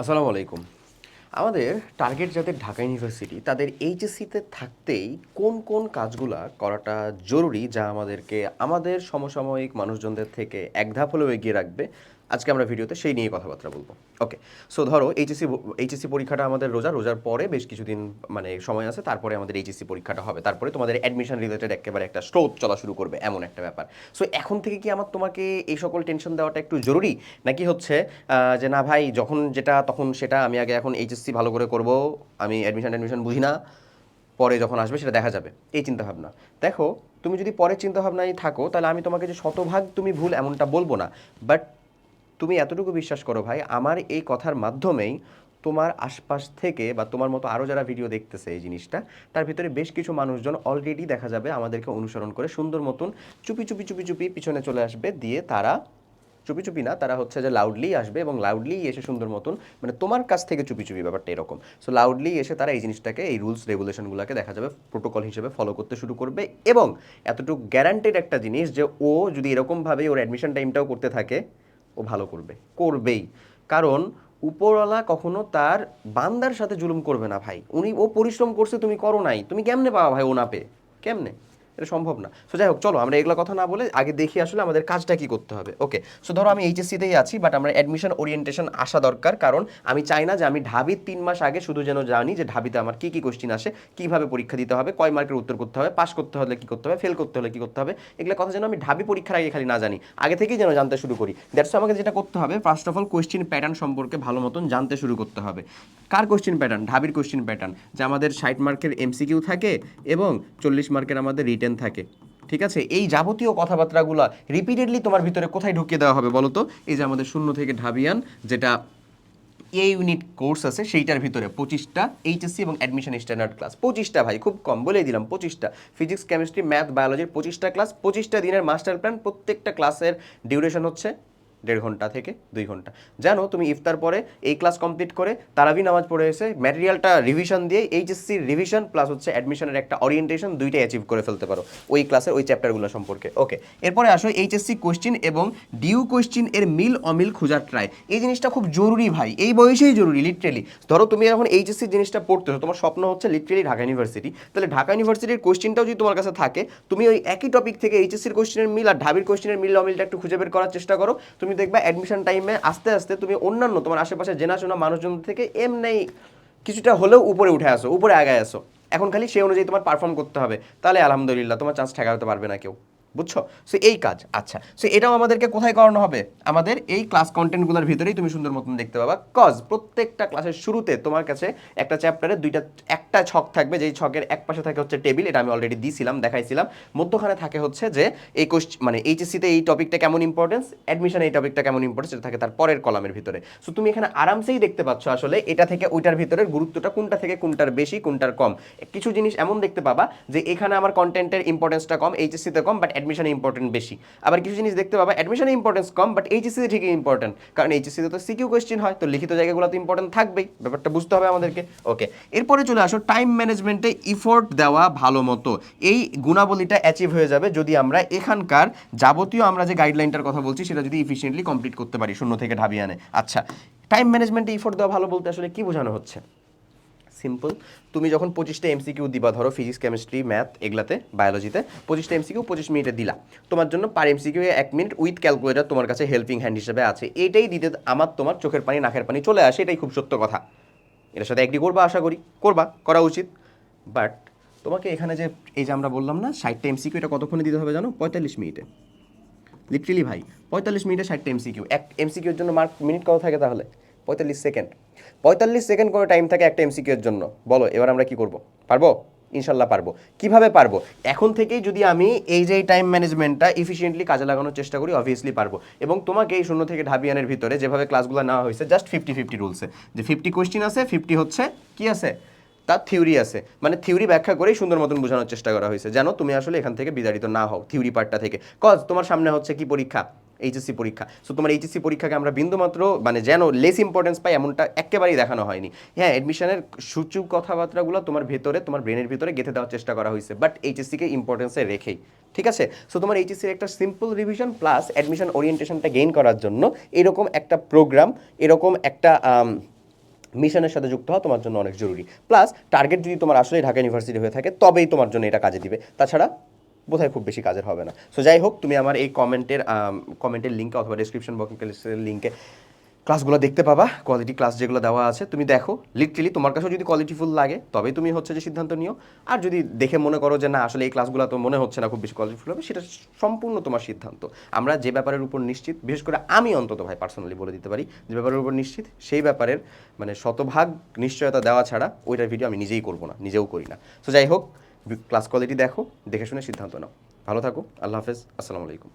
আসসালামু আলাইকুম। আমাদের টার্গেট যাদের ঢাকা ইউনিভার্সিটি তাদের এইচএসসিতে থাকতেই কোন কোন কাজগুলা করাটা জরুরি যা আমাদেরকে আমাদের সমসাময়িক মানুষজনদের থেকে এক ধাপ হলেও এগিয়ে রাখবে? আজকে আমরা ভিডিওতে সেই নিয়ে কথাবার্তা বলব। ওকে সো ধরো এইচএসসি এইচএসসি পরীক্ষাটা আমাদের রোজা, রোজার পরে বেশ কিছুদিন মানে সময় আছে, তারপরে আমাদের এইচএসসি পরীক্ষাটা হবে। তারপরে তোমাদের অ্যাডমিশন রিলেটেড একেবারে একটা স্রোত চলা শুরু করবে, এমন একটা ব্যাপার। সো এখন থেকে কি আমার তোমাকে এই সকল টেনশন দেওয়াটা একটু জরুরি? নাকি হচ্ছে যে না ভাই, যখন যেটা, তখন সেটা আমি আগে এখন এইচএসসি ভালো করে করব, আমি অ্যাডমিশন অ্যাডমিশন বুঝি না, পরে যখন আসবে সেটা দেখা যাবে। এই চিন্তাভাবনা। দেখো, তুমি যদি পরের চিন্তাভাবনায় থাকো, তাহলে আমি তোমাকে যে শতভাগ তুমি ভুল এমনটা বলব না বাট তুমি এতটুকু বিশ্বাস করো ভাই, আমার এই কথার মাধ্যমেই তোমার আশপাশ থেকে বা তোমার মতো আরও যারা ভিডিও দেখতেছে এই জিনিসটা, তার ভিতরে বেশ কিছু মানুষজন অলরেডি দেখা যাবে আমাদেরকে অনুসরণ করে সুন্দর মতন চুপি চুপি চুপি চুপি পিছনে চলে আসবে, দিয়ে তারা চুপি চুপি না, তারা হচ্ছে যে লাউডলি আসবে এবং লাউডলি এসে সুন্দর মতন মানে তোমার কাছ থেকে চুপি চুপি ব্যাপারটা এরকম। সো লাউডলি এসে তারা এই জিনিসটাকে, এই রুলস রেগুলেশনগুলোকে দেখা যাবে প্রোটোকল হিসেবে ফলো করতে শুরু করবে এবং এতটুকু গ্যারান্টেড একটা জিনিস যে ও যদি এরকমভাবে ওর অ্যাডমিশন টাইমটাও করতে থাকে ও ভালো করবে, করবেই। কারণ উপরওয়ালা কখনো তার বান্দার সাথে জুলুম করবে না ভাই। উনি, ও পরিশ্রম করছে, তুমি করো নাই। তুমি কেমনে পাওয়া ভাই ও না পেয়ে কেমনে? এটা সম্ভব না। সো যাই হোক, চলো, আমরা এগুলো কথা না বলে আগে দেখি আসলে আমাদের কাজটা কি করতে হবে। ওকে সো ধরো আমি এইচএসসিতেই আছি বাট আমার অ্যাডমিশন ওরিয়েন্টেশন আসা দরকার, কারণ আমি চাই না যে আমি ঢাবির তিন মাস আগে শুধু যেন জানি যে ঢাবিতে আমার কী কী কোশ্চিন আসে, কীভাবে পরীক্ষা দিতে হবে, কয় মার্কের উত্তর করতে হবে পাস করতে হলে কী করতে হবে ফেল করতে হলে কী করতে হবে, এগুলো কথা যেন আমি ঢাবি পরীক্ষার আগে খালি না জানি। আগে থেকেই যেন জানতে শুরু করি। দ্যাটস আমাকে যেটা করতে হবে first of all question pattern সম্পর্কে ভালো মতন জানতে শুরু করতে হবে। কার কোশ্চিন প্যাটার্ন ঢাবির কোশ্চিন প্যাটার্ন যে আমাদের ষাট মার্কের এমসিকিউ থাকে এবং চল্লিশ মার্কের আমাদের রিটেন থাকে। ঠিক আছে? এই যাবতীয় কথাবার্তাগুলো রিপিটেডলি তোমার ভিতরে কোথায় ঢুকিয়ে দেওয়া হবে বলো তো এই যে আমাদের শূন্য থেকে ঢাবিয়ান, যেটা এ ইউনিট কোর্স আছে, সেইটার ভিতরে পঁচিশটা এইচএসসি এবং অ্যাডমিশন স্ট্যান্ডার্ড ক্লাস পঁচিশটা ভাই, খুব কম, বলেই দিলাম পঁচিশটা। ফিজিক্স কেমিস্ট্রি ম্যাথ বায়োলজির পঁচিশটা ক্লাস পঁচিশটা দিনের মাস্টার প্ল্যান প্রত্যেকটা ক্লাসের ডিউরেশন হচ্ছে দেড় ঘণ্টা থেকে দুই ঘণ্টা। জানো, তুমি ইফতার পরে এই ক্লাস কমপ্লিট করে তারাবি নামাজ পড়ে এসে ম্যাটেরিয়ালটা রিভিশন দিয়ে এইচএসসির রিভিশন প্লাস হচ্ছে অ্যাডমিশনের একটা অরিয়েন্টেশন দুইটাই অ্যাচিভ করে ফেলতে পারো ওই ক্লাসের ওই চ্যাপ্টারগুলো সম্পর্কে। ওকে এরপরে আসো এইচএসসি কোশ্চিন এবং ডিউ কোশ্চিন এর মিল অমিল খোঁজার ট্রাই এই জিনিসটা খুব জরুরি ভাই, এই বয়সেই জরুরি লিটারেলি ধরো, তুমি যখন এইচএসসি জিনিসটা পড়তেছো, তোমার স্বপ্ন হচ্ছে লিটারেলি ঢাকা ইউনিভার্সিটি তাহলে ঢাকা ইউনিভার্সিটির কোশ্চিনটাও যদি তোমার কাছে থাকে, তুমি ওই একই টপিক থেকে এইচএসসির কোশ্চিনের মিল আর ঢাবির কোশ্চিনের মিল অমিলটা একটু খুঁজে বের করার চেষ্টা করো। তুমি দেখবা অ্যাডমিশন টাইমে আস্তে আস্তে তুমি অন্যান্য তোমার আশেপাশে জেনাশোনা মানুষজন থেকে এমনি কিছুটা হলেও উপরে উঠে আসো, উপরে আগায় আসো। এখন খালি সেই অনুযায়ী তোমার পারফর্ম করতে হবে। তাহলে আলহামদুলিল্লাহ, তোমার চান্স ঠেকাতে পারবে না কেউ। বুঝছ? সো এই কাজ আচ্ছা। সো এটাও আমাদেরকে কোথায় করানো হবে? আমাদের এই ক্লাস কন্টেন্টগুলোর ভিতরেই তুমি সুন্দর মতন দেখতে পাবা। কজ প্রত্যেকটা ক্লাসের শুরুতে তোমার কাছে একটা চ্যাপ্টারে দুইটা, একটা ছক থাকবে। যেই ছকের এক পাশে থাকে হচ্ছে টেবিল এটা আমি অলরেডি দিয়েছিলাম দেখাইছিলাম। মধ্যখানে থাকে হচ্ছে যে এই কোশ্চ মানে এইচএসসিতে এই টপিকটা কেমন ইম্পর্টেন্স অ্যাডমিশন এই টপিকটা কেমন ইম্পর্টেন্স এটা থাকে তার পরের কলামের ভিতরে। সো তুমি এখানে আরামসেই দেখতে পাচ্ছ আসলে এটা থেকে ওইটার ভিতরে গুরুত্বটা কোনটা থেকে কোনটার বেশি, কোনটার কম। কিছু জিনিস এমন দেখতে পাবা যে এখানে আমার কন্টেন্টের ইম্পর্টেন্সটা কম এইচএসসিতে কম বাট অ্যাডমিশনে ইম্পর্টেন্ট বেশি। আবার কিছু জিনিস দেখতে পাবা অ্যাডমিশনে ইম্পর্টেন্স কম বাট এইচএসসিতে ঠিকই ইম্পর্টেন্ট কারণ এইচএসসিতে তো সিকিউ কোয়েশ্চেন হয়, তো লিখিত জায়গাগুলো তো ইম্পর্টেন্ট থাকবেই। ব্যাপারটা বুঝতে হবে আমাদেরকে। ওকে এরপরে চলে আসো টাইম ম্যানেজমেন্টে ইফোর্ট দেওয়া ভালো মতো। এই গুণাবলীটা অ্যাচিভ হয়ে যাবে যদি আমরা এখানকার যাবতীয় আমরা যে গাইডলাইনটার কথা বলছি, সেটা যদি ইফিসিয়েন্টলি কমপ্লিট করতে পারি, শূন্য থেকে ঢাবিয়ানে আচ্ছা টাইম ম্যানেজমেন্টে ইফোর্ট দেওয়া ভালো বলতে আসলে কি বোঝানো হচ্ছে? সিম্পল। তুমি যখন পঁচিশটা এমসিকিউ দিবা, ধরো ফিজিক্স কেমিস্ট্রি ম্যাথ এগুলাতে বায়োলজিতে পঁচিশটা এমসিকিউ পঁচিশ মিনিটে দিলা। তোমার জন্য পার এমসিকিউ এক মিনিট উইথ ক্যালকুলেটার তোমার কাছে হেল্পিং হ্যান্ড হিসেবে আছে। এটাই দিতে আমার, তোমার চোখের পানি, নাকের পানি চলে আসে, এটাই খুব সত্য কথা। এটার সাথে একটি করবা, আশা করি। করবা, করা উচিত। বাট তোমাকে এখানে যে, এই যে আমরা বললাম না, ষাটটা এমসিকিউ এটা কতক্ষণে দিতে হবে জানো? পঁয়তাল্লিশ মিনিটে। লিটারেলি ভাই, পঁয়তাল্লিশ মিনিটে ষাটটা এমসিকিউ এক এমসিকিউর জন্য মার্ক মিনিট কত থাকে তাহলে? পঁয়তাল্লিশ সেকেন্ড পঁয়তাল্লিশ সেকেন্ড করে টাইম থাকে একটা এমসিকিউর জন্য। বলো, এবার আমরা কি করব? পারব? ইনশাল্লাহ পারব। কীভাবে পারব? এখন থেকেই যদি আমি এই যে টাইম ম্যানেজমেন্টটা ইফিসিয়েন্টলি কাজে লাগানোর চেষ্টা করি অবভিয়াসলি পারব। এবং তোমাকে এই শূন্য থেকে ঢাবিয়ানের ভিতরে যেভাবে ক্লাসগুলো নেওয়া হয়েছে জাস্ট ফিফটি ফিফটি রুলসে যে ফিফটি কোয়েশ্চিন আছে ফিফটি হচ্ছে কি আছে? তার থিওরি আছে। মানে থিওরি ব্যাখ্যা করেই সুন্দর মতন বোঝানোর চেষ্টা করা হয়েছে। জানো, তুমি আসলে এখান থেকে বিদারিত না হও থিওরি পার্টটা থেকে। কজ তোমার সামনে হচ্ছে কি পরীক্ষা? এইচএসসি পরীক্ষা। সো তোমার এইচএসসি পরীক্ষাকে আমরা বিন্দুমাত্র মানে যেন লেস ইম্পর্টেন্স পাই, এমনটা একেবারেই দেখানো হয়নি। হ্যাঁ অ্যাডমিশনের সূচক কথাবার্তাগুলো তোমার ভেতরে, তোমার ব্রেনের ভিতরে গেঁথে দেওয়ার চেষ্টা করা হয়েছে বাট এইচএসসিকে ইম্পর্টেন্সে রেখেই। ঠিক আছে? সো তোমার এইচএসসির একটা সিম্পল রিভিশন প্লাস অ্যাডমিশন ওরিয়েন্টেশনটা গেইন করার জন্য এরকম একটা প্রোগ্রাম এরকম একটা মিশনের সাথে যুক্ত হওয়া তোমার জন্য অনেক জরুরি। প্লাস টার্গেট যদি তোমার আসলে ঢাকা ইউনিভার্সিটি হয়ে থাকে, তবেই তোমার জন্য এটা কাজে দিবে। তাছাড়া বোধহয় খুব বেশি কাজের হবে না। সো যাই হোক তুমি আমার এই কমেন্টের কমেন্টের লিঙ্কে অথবা ডিসক্রিপশন বক্সের লিঙ্কে ক্লাসগুলো দেখতে পাবা কোয়ালিটি ক্লাস যেগুলো দেওয়া আছে। তুমি দেখো লিটারেলি তোমার কাছেও যদি কোয়ালিটিফুল লাগে, তবেই তুমি হচ্ছে যে সিদ্ধান্ত নিও। আর যদি দেখে মনে করো যে না, আসলে এই ক্লাসগুলো তো মনে হচ্ছে না খুব বেশি কোয়ালিটিফুল হবে, সেটা সম্পূর্ণ তোমার সিদ্ধান্ত। আমরা যে ব্যাপারের উপর নিশ্চিত, বিশেষ করে আমি অন্তত ভাই পার্সোনালি বলে দিতে পারি, যে ব্যাপারের উপর নিশ্চিত, সেই ব্যাপারের মানে শতভাগ নিশ্চয়তা দেওয়া ছাড়া ওইটার ভিডিও আমি নিজেই করব না, নিজেও করি না। তো যাই হোক ক্লাস কোয়ালিটি দেখো দেখে শুনে সিদ্ধান্ত নাও। ভালো থাকো আল্লাহ হাফেজ আসসালামু আলাইকুম।